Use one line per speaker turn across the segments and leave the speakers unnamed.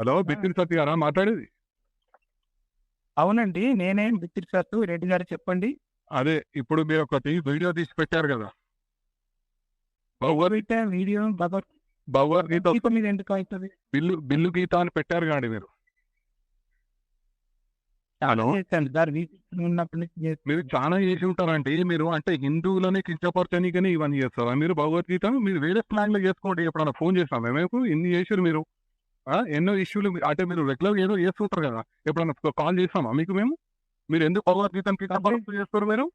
Hello బిత్తిరి సత్య గారా మాట్లాడేది?
అవునండి నేనే బిత్తిరి సత్తు రెడ్డి గారు చెప్పండి.
అదే ఇప్పుడు మీరు ఒకటి వీడియో తీసి పెట్టారు కదా.
వీడియో
భగవద్గీత
గీత మీద ఎందుకు అవుతుంది?
బిల్లు బిల్లు గీత అని పెట్టారు కాండి మీరు. మీరు చాలా చేసి ఉంటారంటే మీరు అంటే హిందువులని కించపరచనీకని ఇవన్నీ చేస్తారా? మీరు భగవద్గీత మీరు వేరే స్లాంగ్లో చేసుకోండి ఎప్పుడన్నా ఫోన్ చేస్తాం మేము ఇన్ని చేసారు మీరు? ఎన్నో ఇష్యూలు అంటే మీరు రెగ్యులర్ ఏదో చేస్తుంటారు కదా? ఎప్పుడన్నా కాల్ చేస్తామా మీకు మేము? మీరు ఎందుకు భగవద్గీతను కించపరుస్తూ చేస్తారు మీరు?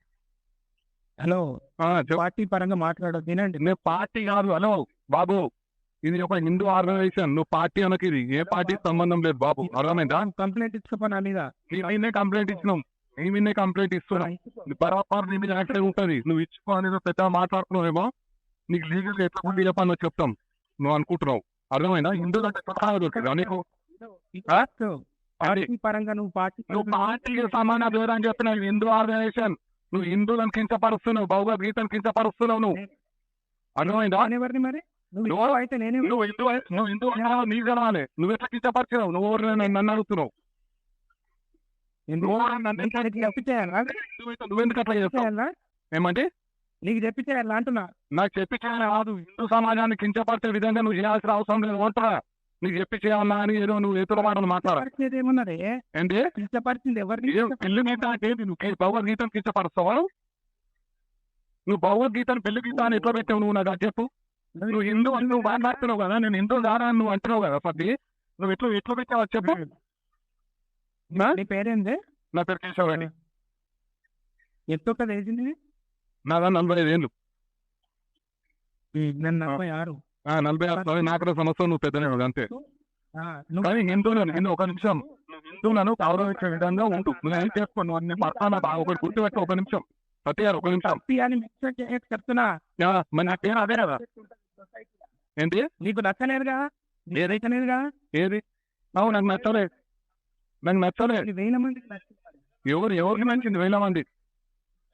హలో. పార్టీ పరంగా మాట్లాడదు వినండి.
నేను పార్టీ కాదు హలో బాబు. ఇది ఒక హిందూ ఆర్గనైజేషన్ నువ్వు పార్టీ అనకి ఇది. ఏ పార్టీ సంబంధం లేదు బాబు. అర్థమైందా?
కంప్లైంట్ ఇచ్చుకోపో నా మీద.
నీ మీదే కంప్లైంట్ ఇచ్చినాం. నీ మీదే కంప్లైంట్ ఇస్తున్నాం. బరాబర్ నీ మీద యాక్షన్ ఉంటుంది. నువ్వు ఇచ్చుకో అనేది పెద్ద మాట్లాడుతున్నావేమో? నీకు లీగల్ ఎట్లా చెప్పని చెప్తాం. నువ్వు అనుకుంటున్నావు. అర్థమైందా హిందువులు అంటే ఎట్లా దొరికిందా నీకు ఆ?
పార్టీ పరంగా నువ్వు పార్టీ
నువ్వు పార్టీకి సమాన వివరం చెప్పిన హిందూ ఆర్గనైజేషన్. నువ్వు హిందువులను కించపరుస్తున్నావు. భగవద్గీతను కించపరుస్తున్నావు నువ్వు. అర్థమైందా?
ఎవరిని మరి? నువ్వు అయితే నేనే
నువ్వు హిందూ నువ్వు హిందూ తెలవాలి నువ్వు ఎట్లా కించపరిచినావు? నువ్వు ఎవరు నన్ను అడుగుతున్నావు?
ఎందుకు?
నువ్వు నువ్వెందుకు అట్లా చేస్తావు? ఏమంటే?
నీకు చెప్పి చేయాలా అంటున్నా.
నాకు చెప్పి చేయాలి కాదు. హిందూ సమాజాన్ని కించపరిచే విధంగా నువ్వు చేయాల్సిన అవసరం లేదు. అంటారా నీకు చెప్పి చేయాలా అని ఏదో నువ్వు ఎదురు మాటలు మాట్లాడ
పరిస్థితి ఏమన్నదే?
ఏంటి?
ఇష్టపరిచింది ఎవరిని
పెళ్ళి గీత అంటే? నువ్వు? భగవద్గీతను కించపరుస్తావా నువ్వు? భగవద్గీతను పెళ్ళి గీత అని ఎట్లా పెట్టావు నువ్వు? నాకు చెప్పు. నువ్వు హిందూ అని నువ్వు మాట్లాడుతున్నావు కదా. నేను హిందూ దారా అని నువ్వు అంటున్నావు కదా పది నువ్వు ఎట్లా ఎట్లా పెట్టావు చెప్పు. నా?
నీ పేరేంది?
నా పేరు కేశవ్ రెడ్డి
ఎంత
నాదా నలభై ఐదు ఏళ్ళు
నేను నలభై ఆరు
ఆ, నలభై ఆరు నాలుగు సంవత్సరం నువ్వు పెద్దనే అంతే కానీ హిందువులను హిందూ ఒక నిమిషం హిందువులను గౌరవించే విధంగా ఉంటు నువ్వు ఏం చేసుకో నువ్వు అన్ని బాగా ఒకటి గుర్తుపెట్టు ఒక నిమిషం సత్య గారు ఒక నిమిషం
చెప్తున్నా
మరి నా పేరు అదే కదా ఏంటి
నీకు నచ్చలేదుగా ఏదైతేనేదిగా
ఏది అవు నాకు నచ్చలే నాకు నచ్చలే
ఇది వేల మందికి నచ్చింది
ఎవరు ఎవరికి నచ్చింది వేల మంది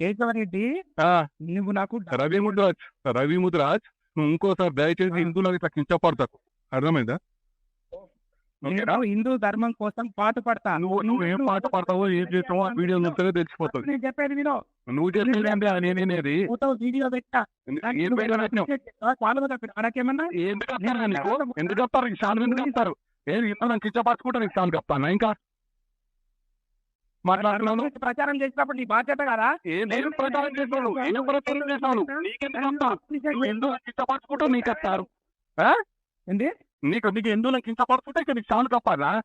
కేశవరెడ్డి నువ్వు నాకు
రవి ముద్రాజ్ రవి ముద్రాజ్ నువ్వు ఇంకోసారి దయచేసి హిందువులకు ఇట్లా కించపడతాకు. అర్థమైందా?
హిందూ ధర్మం కోసం పాటు పడతా.
నువ్వు నువ్వు ఏం పాట పడతావో ఏం చేస్తావో ఆ వీడియో చూస్తేనే తెలిసిపోతుంది.
నేను చెప్పేది వినో.
నువ్వు చెప్పేది అంటే నేనేది?
వీడియో పెట్టా.
ఏం
ఫాలో నాకేమన్నా
ఎందుకు చెప్తారా ఎందుకు చెప్తారు? ఈ షాన్ ఎందుకు చెప్తారు. ఏం ఇంత కించపరచుకుంటా నీకు షాన్ చెప్తాను. ఇంకా
ప్రచారం చేసినప్పుడు నీ బాధ్యత కదా?
నేను ప్రచారం చేస్తాను. ఏం ప్రచారం చేస్తాను. నీకెందుకు కించపరచుకుంటా నీకు ఆ?
ఏంటి
నీకు నీకు ఎందుకు కించపరచుకుంటే ఇక నీకు షాన్ కప్పాలా?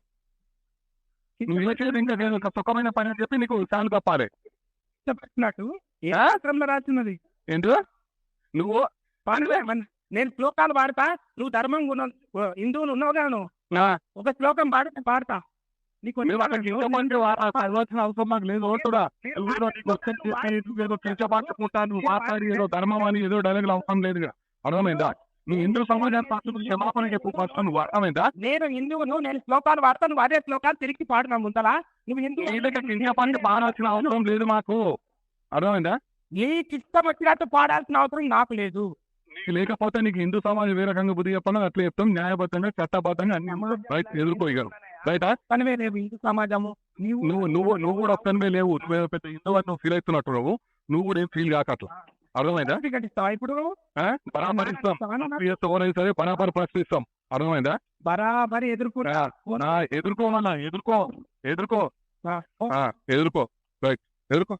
నువ్వు ఇంకా నేను సుఖమైన పని అని చెప్పి నీకు షాన్ కప్పాలి.
ఇష్టపడినట్టు ఏ
ఆ?
శాస్త్రంలో రాసినది
ఏంటి? నువ్వు?
నేను శ్లోకాలు పాడతా నువ్వు ధర్మం హిందువులు ఉన్నావు
ఆ,
ఒక శ్లోకం పాడితే పాడతా. నీకు
చదవాల్సిన అవసరం మాకు లేదు నువ్వు ఏదో మాట్లాడి ఏదో ధర్మం అని ఏదో డైలాగులు అవసరం లేదు. అర్థమైందా? నువ్వు హిందూ సమాజాన్ని పట్టుకు క్షమాపణ చెప్పు ఫస్ట్ నువ్వు? అర్థమైందా?
నేను హిందువును నేను శ్లోకాలు పాడతా నువ్వు అదే శ్లోకాలు తిరిగి పాడునా ముందలా. నువ్వు హిందూ
కించపరిచి పాడాల్సిన అవసరం లేదు మాకు. అర్థమైందా?
నీకు ఇష్టం వచ్చినట్టు పాడాల్సిన అవసరం నాకు లేదు.
లేకపోతే నీకు హిందూ సమాజం ఏ రకంగా బుద్ధి చెప్పాలో అట్లా చెప్తాం. న్యాయబద్ధంగా చట్టబద్ధంగా అన్ని రైట్ ఎదుర్కోగలరు రైటా
పనివే లేవు. హిందూ సమాజము నీవు
నువ్వు నువ్వు నువ్వు కూడా ఒక్కనివే లేవు. నువ్వు పెద్ద హిందూ అని నువ్వు ఫీల్ అవుతున్నట్టు నువ్వు నువ్వు కూడా ఏం ఫీల్ కాక అట్లా అర్థమైందా
ఇప్పుడు?
ఎవరైనా సరే పరాపర ప్రశ్నిస్తాం అర్థమైందా?
బరాబరి ఎదుర్కొ
ఎదుర్కోమన్నా ఎదుర్కో ఎదుర్కో. ఎదుర్కో. రైట్. ఎదుర్కో.